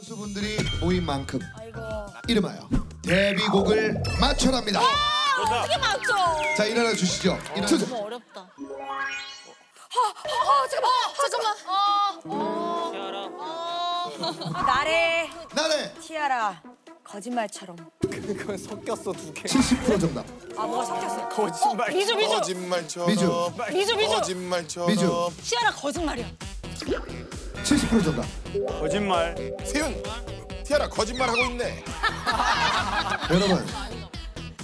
가수분들이 모인 만큼 아이고. 이름하여 데뷔곡을 맞춰랍니다. 어떻게 맞죠? 자 일어나 주시죠. 일어나 주... 너무 어렵다. 아, 잠깐만. 잠깐만. 어. 나래 나래 티아라 거짓말처럼 그건 섞였어 두 개. 70% 정답. 아 뭐가 섞였어 거짓말. 미주 미주. 거짓말처럼 미주. 미주 미주. 거짓말처럼 미주 시아라 거짓말이야. 70% 정답. 거짓말. 세윤 티아라 거짓말 하고 있네 여러분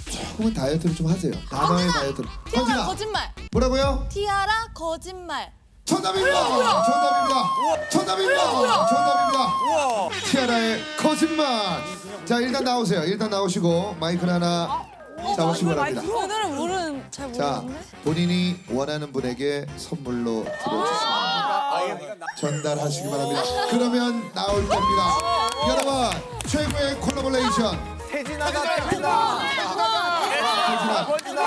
조금은 다이어트를 좀 하세요. 단어의 다이어트를. 티아라 헌진아 거짓말. 뭐라고요? 티아라 거짓말. 정답입니다. 정답입니다. 정답입니다. 정답입니다. 티아라의 거짓말. 자 일단 나오세요. 일단 나오시고 마이크를 하나 잡으시기 바랍니다. 오늘은 물은 잘자 모르는데. 본인이 원하는 분에게 선물로 드려주십니다. 전달하시기 바랍니다. 그러면 나올 겁니다. 여러분 최고의 콜라보레이션 태진아가 태진아. 태진아 거짓말.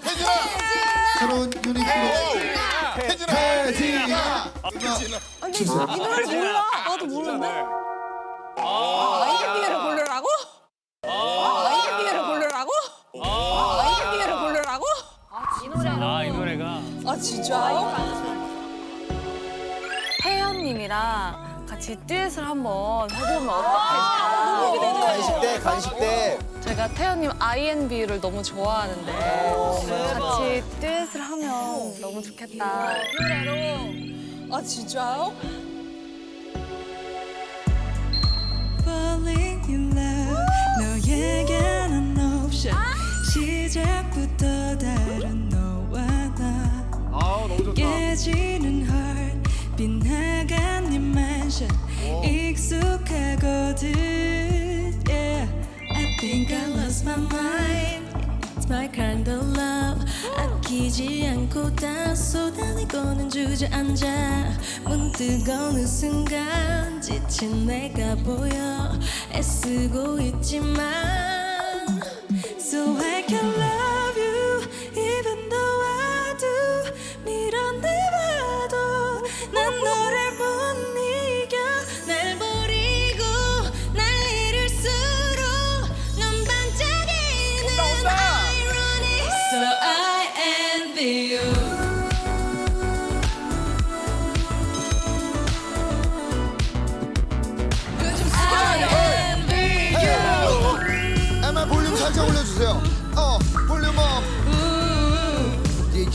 태진아 새로운 유닛으로 태진아 태진아 주세요. 이 노래 몰라? 나도 모르는데. 아이비를 고르라고? 아이비를 고르라고? 아이비를 고르라고? 아, 이 노래가. 아 진짜 요? 태연님이랑 같이 듀엣을 한번 해보면 어떨까? 간식 때 간식 때. 제가 태연님 INB를 너무 좋아하는데 같이 듀엣을 하면 너무 좋겠다. 아 진짜요? 아끼지 않고 다 쏟아내고는 주저앉아 문득 어느 순간 지친 내가 보여 애쓰고 있지만 So I can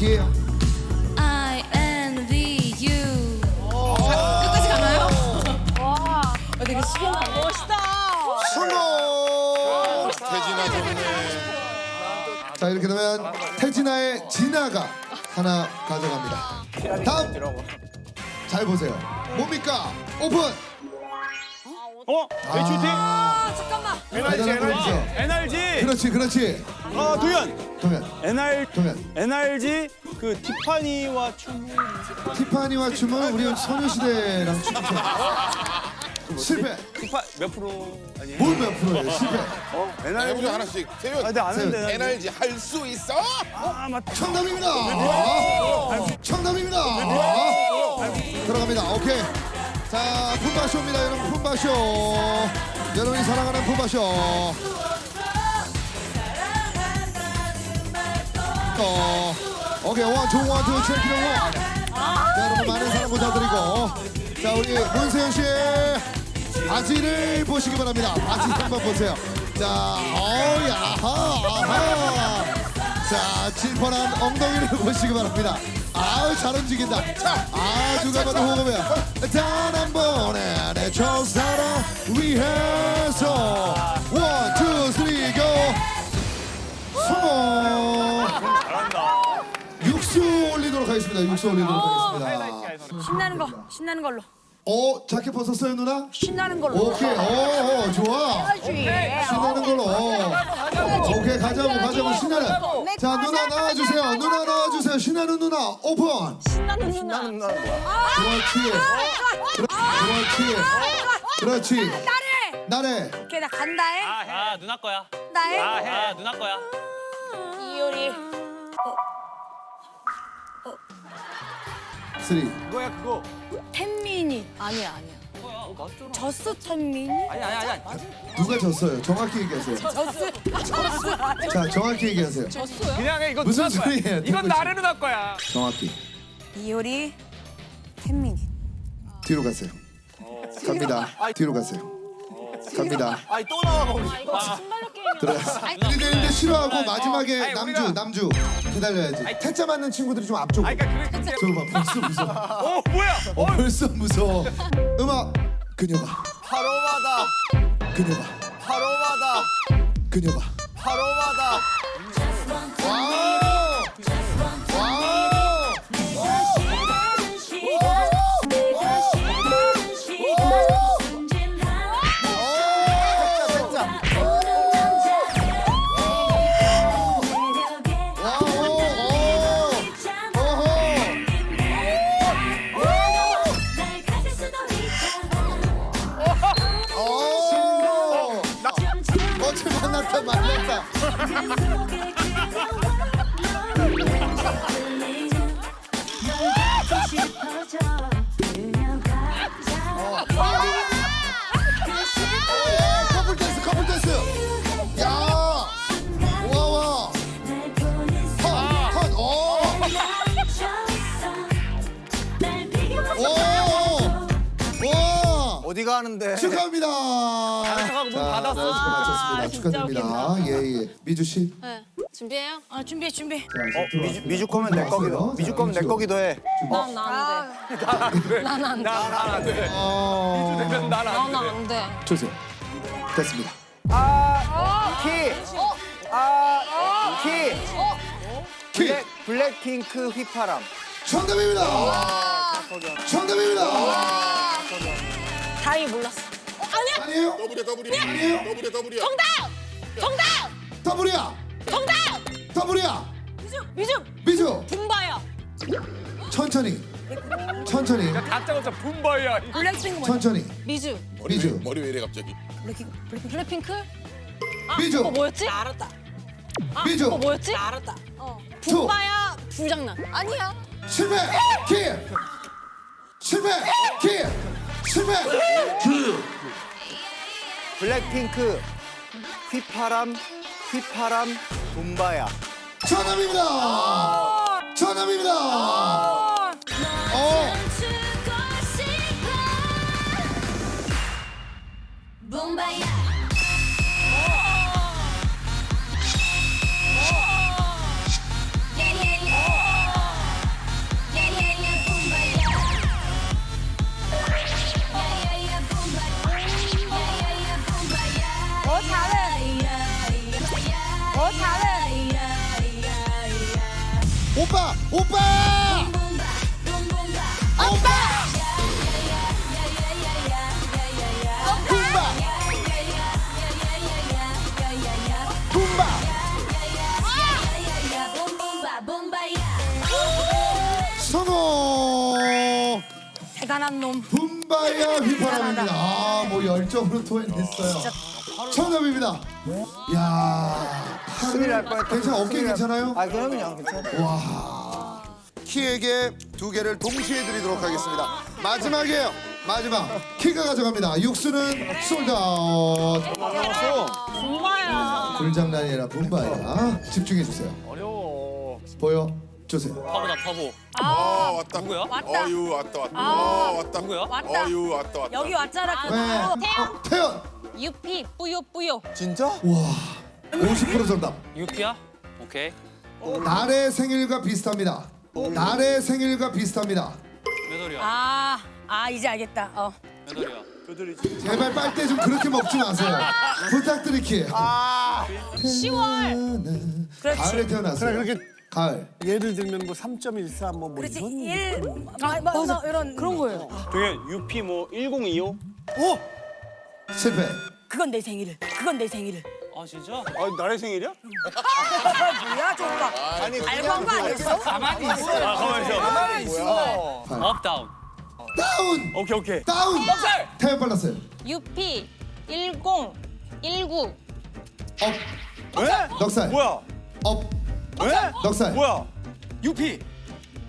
예예. I envy you 끝까지 가나요? 와 되게 멋있다 성공. 태진아 좋네 자 이렇게 되면 태진아의 진아가 하나 가져갑니다. 다음 잘 보세요. 뭡니까? 오픈. 어? H.O.T. 아, 잠깐만 NRG NRG. NRG. 그렇지 그렇지. 어 도현. 동현 NR 동현. NRG 그 티파니와 춤. 티파니와 춤은 우리 소녀시대랑 춤춰. 실패. 티파 몇 프로 아니에요? 뭘 몇 프로예요? 실패. 어? 자, NRG. 해보자 하나씩 아 세윤 근데 아는데. NRG 할 수 있어 아 맞다. 정답입니다. 정답입니다. 들어갑니다. 오케이. 자, 품바쇼입니다, 여러분. 품바쇼. 여러분이 사랑하는 품바쇼. 어, 오케이. 원, 투, 원, 투, 체크 원. 자, 여러분 많은 사랑 부탁드리고. 자, 우리 문세윤 씨의 바지를 보시기 바랍니다. 바지 한번 보세요. 자, 어야, 아하, 아하. 자, 질펀한 엉덩이를 보시기 바랍니다. 아우, 잘 움직인다. 아, 누가 봐도 호흡해. 단한 번에 내 첫사랑 위해서. 원, 투, 쓰리, 고. 성공. 육수 올리도록 하겠습니다. 육수 올리도록 하겠습니다. 신나는 거 신나는 걸로 어, 자켓 벗었어요, 누나? 신나는 걸로 오케이, 어, 어, 좋아. 신나는 걸로. 오케이, 가자고, 가자고, 신나는. 자, 누나 나와주세요. 누나. 신나는 누나, 오픈. 신나는 누나 그렇지. 그렇지. 그렇지. 나래 나래. 오케이 나 간다 해 아, 해. 아, 누나 거야. 나 해 아, 해. 아, 누나 거야. 이효리 쓰리. 그거야 그거. 텐미니 아니야 아니야. 졌어 찬민이. 아니 아니 아니. 누가 졌어요? 정확히 얘기하세요. 졌어. 자, 정확히 얘기하세요. 그냥 해, 이거 무슨 누나 거야. 소리예요? 이건? 나래 누나 거야. 정확히 이효리 팬민이. 뒤로 가세요. 갑니다. 뒤로 가세요. 갑니다. 아니 또 나와 거기. 들어가세요. 들이대는데 싫어하고 아, 마지막에 아니, 남주 우리가- 남주 기다려야지. 태자 맞는 친구들이 좀 앞쪽으로. 아니 그러니까 그게 저거 봐 벌써 무서워. 어 뭐야? 어, 벌써 무서워. 음악 그녀가. 바로마다. 그녀가. 바로마다. 그녀가. 바로마다. 가는데? 축하합니다. 자, 네, 맞췄습니다. 축하드립니다. 예, 예. 미주 씨. 네. 준비해요? 아 준비해 준비. 자, 이제 미주 미주 거면 내 거기도. 미주 거면 내 거기도 해. 난안 돼. 난안 돼. 나안 돼. 어, 난안 돼. 난안 돼. 주세요. 됐습니다. 아 키. 아 키. 키. 블랙 블랙핑크 휘파람. 정답입니다. 정답입니다. 다행히 몰랐어. 아니에요? 더블이야 더블이야 아니에요? 더블이야 더블이야 정답. 더블이야. 정답. 더블이야. 미주 미주 미주. 분바야. 천천히. 천천히. 다 짜고서 분바야. 블랙핑크 뭐야? 천천히. 미주. 머리 미주. 왜, 머리 왜 이래 갑자기 블랙핑크 블랙핑크. 블랙핑크? 미주. 그거 뭐였지? 알았다. 미주. 그거 뭐였지? 알았다. 투. 분바야 불장난. 아니야. 실패. 키. 실패. 키. 실패. 블랙핑크 휘파람 휘파람 분바야. 정답입니다. 정답입니다. 어. 어 오빠, 오빠. 오빠. 붐바. 붐바. 성공. 대단한 놈. 붐바야 휘파람입니다. 아, 뭐 열정으로 토해냈어요. 정답입니다. 야, 큰일 날 뻔했다. 괜찮아, 어깨 괜찮아요? 아 그냥 그냥 괜찮아. 와. 키에게 두 개를 동시에 드리도록 하겠습니다. 마지막이에요. 마지막. 키가 가져갑니다. 육수는 솔드아웃. 분바야. 불장난이라 분바야. 집중해 주세요. 어려워. 보여 주세요. 터보다 터보. 아 왔다 누구야? 왔다. 어유 왔다 왔다 아 왔다 누구야? 왔다. 어유 왔다 왔다 여기 왔잖아. 그 네. 어, 태연. 유피 뿌요 뿌요. 진짜? 와. 50% 정답. 유피야? 오케이. 날의 생일과 비슷합니다. 날의 생일과 비슷합니다. 몇 월이야? 아, 아 이제 알겠다. 어. 몇 월이야? 제발 빨대 좀 그렇게 먹지 마세요. 부탁드릴게요. 아 10월. 그렇지. 가을에 태어났어요. 그래, 그렇게 가을. 예를 들면 뭐 3.14 뭐, 뭐 그렇지. 이런 일. 아, 맞아. 이런 그런 거예요. 동현 UP 뭐 1025? 실패. 그건 내 생일. 그건 내 생일. 아 진짜? 아 나의 생일이야? 뭐야, 저거. 아니 알고 한 거 아니었어? 가만히 있어. 아 가만히 있어. 가만히 있어. 업 다운. 다운. 오케이 오케이. 다운. 태연 빨랐어요. 유피 10 19. 업. 왜? 넉살. 뭐야? 업. 왜? 넉살. 뭐야? UP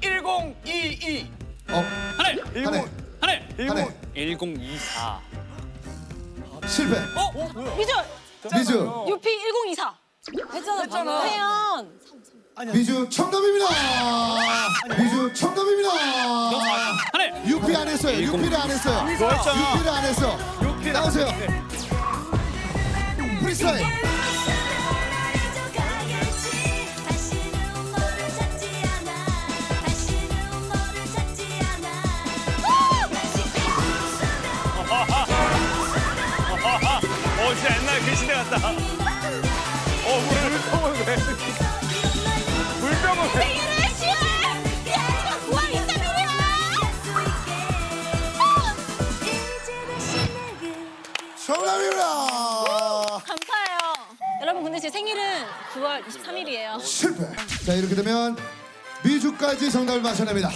1022. 업. 하늘. 한해. 하늘. 한해 1024. 실패. 미주 미주 UP 1024 했잖아 했잖아 태연 미주 정답입니다. 미주 정답입니다. 유피 안 했어요. 유피를 안 했어요. 유피를 안 했어. 나오세요. 프리스타일. 같다. 어 물병을 왜? 물병을 왜? 정답입니다. 감사해요 여러분 근데 제 생일은 9월 23일이에요 실패. 자 이렇게 되면 미주까지 정답을 맞춰냅니다.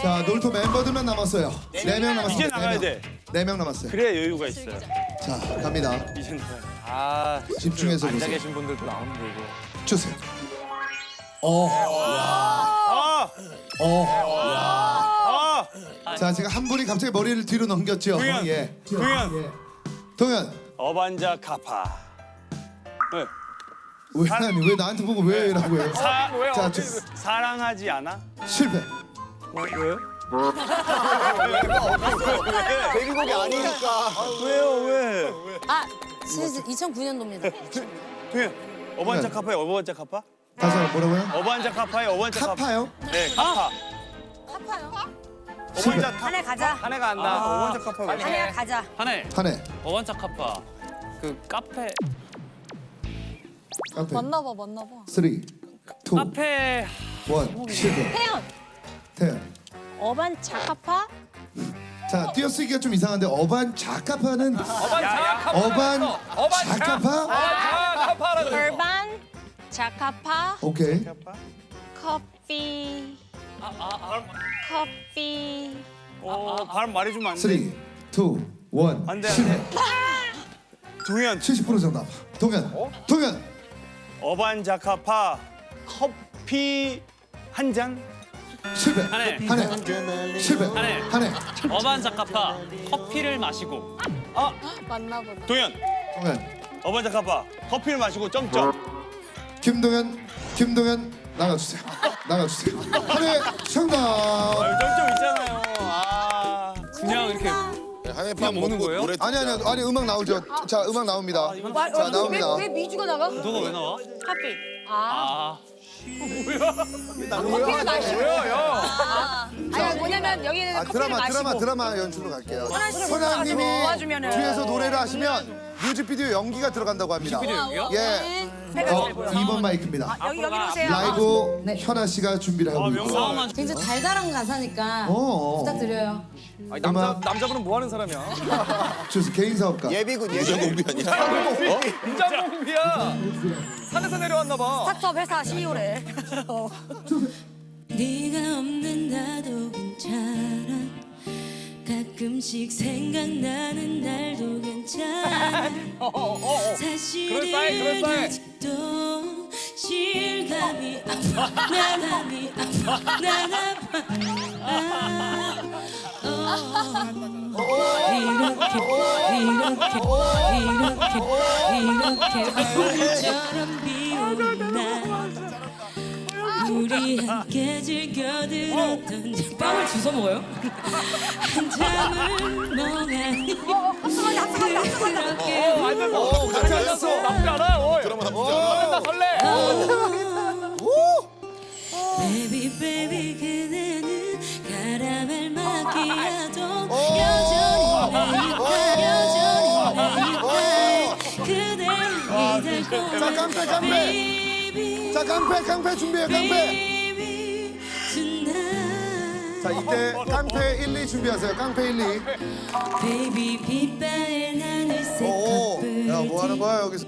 자 놀토 멤버들만 남았어요. 네 명 남았습니다. 이제 나가야 돼. 네명 남았어요. 그래야 여유가 있어요. 자 갑니다. 이제 나가야 돼. 아, 집중해서 앉아 보세요. 계신 분들도 나오는데 이거. 주세요. 어, 아, 어. 아, 자 지금 한 분이 갑자기 머리를 뒤로 넘겼죠. 동현, 예. 동현. 예. 동현. 어반자 카파. 네. 왜, 아니, 왜 나한테 보고 왜 이라고 해요? 사, 자, 저, 사랑하지 않아? 실패. 왜요? 데뷔곡이 아니니까. 왜요 왜? 아 2009년도입니다 동현. 어반자 네. 카파에 어반자 카파? 다시 한번 뭐라고요? 어반자 카파에 어반자 카파. 카파요? 네 카파. 실패. 어반자 카. 한해 가자 한 해가 안다. 아, 어반자 카파. 왜? 한해 가자 하늘. 한해. 어반자 카파. 그 카페 카페. 맞나봐 맞나봐. 3, 2, 1. 카페 실패. 태연 태연. 어반 자 카파 자, 띄어쓰기가 좀 이상한데 어반 자카파는 어반 자카파? 절반 자카파 오케이. 커피 커피 어, 발음 말해주면 안 3, 돼. 2, 1. 안 돼, 안 실패. 돼. 동현. 70% 정답. 동현. 동현. 어반자 카파 커피 한 잔. 실패. 한해. 한해. 실패. 한해. 한해. 어반 자 카파. 커피를 마시고. 맞나 보다. 동현. 동현. 어반 자 카파 커피를 마시고 점점. 김동현. 김동현 나가주세요. 나가주세요. 한해 정답. 아, 점점 있잖아요. 아. 그냥 이렇게 한해판 먹는 거예요? 아니 아니 아니 음악 나오죠. 자 음악 나옵니다. 자 나옵니다. 왜 미주가 나가? 너가 왜 나와? 커피 아. 커피를 마시고 아니 뭐냐면 여기는 아 커피를 드라마 마시고 드라마 드라마 연출로 갈게요. 선아님이 도와주면은. 뒤에서 노래를 하시면 뮤직비디오 연기가 들어간다고 합니다. 뮤직비디오 연기요? 예. 어, 되고요. 2번 마이크입니다. 여기 여기로 오세요 라이브 현아 씨가 준비를 하고 아, 있고. 명상. 굉장히 달달한 가사니까 어. 부탁드려요. 아니, 남자 음악. 남자분은 뭐 하는 사람이야? 주스 개인 사업가. 예비군 아니야? 인장공비야. 산에서 내려왔나 봐. 스타트업 회사 CEO래 네가 없는 나도 괜찮아 가끔씩 생각나는 날도 괜찮아 사실은 그럴싸해, 그럴싸해. 아직 도 실감이 아파 나감이 아파 난 아파 아, 어. 이렇게 이렇게 이렇게 이렇게 봄처럼 비오는 날 우리 함께 즐겨 들었던 빵을 주워 먹어요? 한참을 멍하니 그렇게 어, 같이 앉았어. 나쁘지 않아. 어, 드라마 나쁘지 않아. 나 설레. Baby baby 그대는 카라멜 마키아도 여전히 내 여전히 내 그대 기다리고 깡패. Baby 자 깡패 깡패 준비해 깡패. 자 이때 깡패 1, 2 준비하세요. 깡패 1, 2. Baby 빛바랜 하늘색 오. 커플 야뭐 하는 거야 여기서?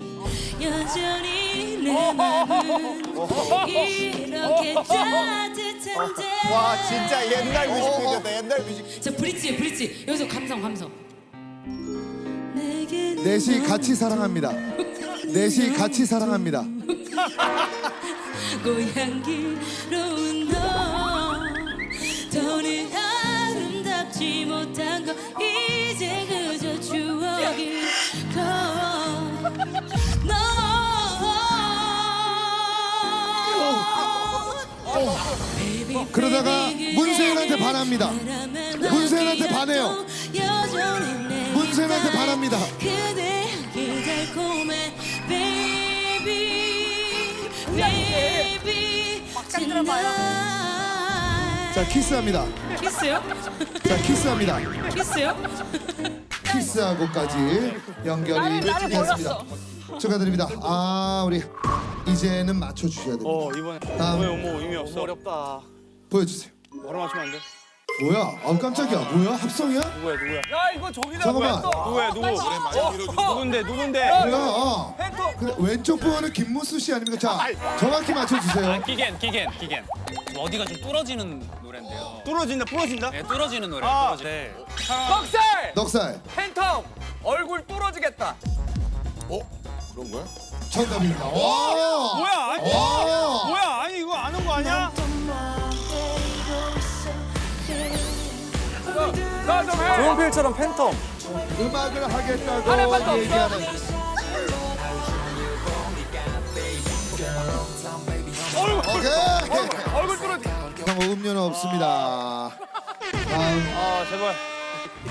여전히 내 맘은 이렇게 따뜻한데 와, 진짜 옛날 뮤직비디오다. 옛날 뮤직. 자 브릿지에 브릿지 여기서 감성 감성. 내게는 넷이 같이 사랑합니다. 넷이 같이 사랑합니다. 고향기로운 너 더는 아름답지 못한 거 이제 그저 추억일 거 그러다가 문세윤한테 반합니다. 문세윤한테 반해요. 문세윤한테 반합니다. 그대에게 달콤해 자 키스합니다. 키스요? 자 키스합니다. 키스요? 키스하고까지 연결이 됐습니다. 축하드립니다. 아 우리 이제는 맞춰 주셔야 됩니다. 어 이번에 다음 왜 어머 의미 없어. 어렵다. 보여주세요. 바로 맞추면 안 돼. 뭐야? 아 깜짝이야. 뭐야? 합성이야? 누구야 누구야? 야 이거 저기다 잠깐만. 누구야 누구? 누군데 누군데? 뭐야? 어. 팬텀. 그래, 왼쪽 분은 김무수 씨 아닙니까? 자 정확히 맞춰 주세요. 아, 기겐, 기겐, 기겐. 어디가 좀 뚫어지는 노래인데요. 뚫어진다 부러진다. 네, 뚫어지는 노래. 아. 뚫어지. 네. 넉살. 넉살 팬텀. 얼굴 뚫어지겠다. 어? 그런 거야? 정답입니다. 와! 뭐야? 아니, 와! 뭐야? 아니 이거 아는 거 아니야? 나좀 해. 조용필처럼 팬텀. 음악을 하겠다고. 얘기하는 얼굴 오케이. 얼굴 뚫어지. 형 음료는 없습니다. 다음 아 제발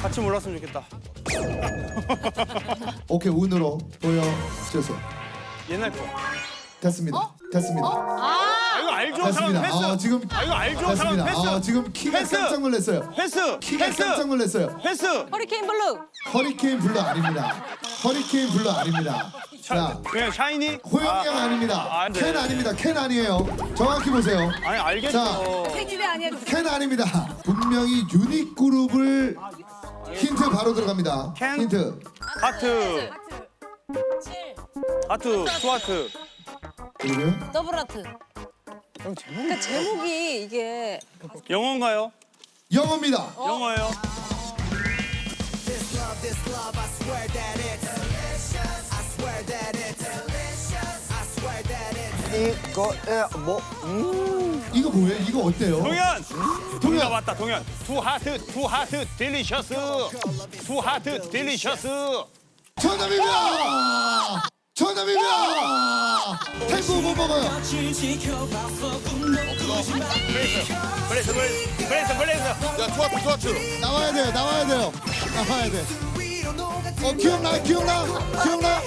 같이 몰랐으면 좋겠다. 오케이 운으로 보여주세요. 옛날 거. 됐습니다. 됐습니다. 아 이거 알죠? 상황 됐습니다. 패스. 아, 지금 아 이거 알죠? 상황 됐습니다. 패스. 아, 지금 키가 패스. 깜짝 놀랐어요. 패스. 키가 패스. 깜짝 놀랐어요. 패스. 허리케인 블루. 허리케인 블루 아닙니다. 허리케인 블루 아닙니다. 자, 그냥 샤이니? 호영이 형 아, 아닙니다. 아, 네. 캔 아닙니다. 캔 아니에요. 정확히 보세요. 아니 알겠어. 생집에 아니야. 캔 아닙니다. 분명히 유닛 그룹을 힌트 바로 들어갑니다. 캔? 힌트. 하트. 하트. 투하트. 그리고요. 더블 아트. 그러니까 제목이 이게 영어인가요? 영어입니다. 영어예요. 이거에 뭐? 이거 뭐예요? 이거 어때요? 동현. 동현. 동현 맞다. 동현. 투 하트. 투 하트. 딜리셔스. 투 하트. 딜리셔스. 정답입니다. 정답입니다. 탱고 못 먹어요. 브레이스. 브레이스. 브레이스. 야 투하트 투하트. 나와야 돼요. 나와야 돼요. 나와야 돼. 어 기억나? 기억나? 기억나?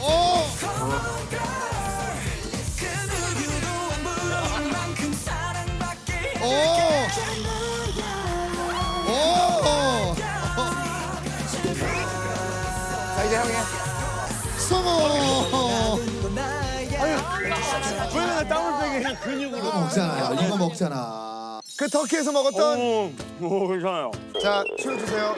어. 오. 성공. 왜 맨날 땀을 빼게 그냥 근육으로. 이거 먹잖아요. 이거 먹잖아. 그 터키에서 먹었던. 오, 오 괜찮아요. 자 치워 주세요.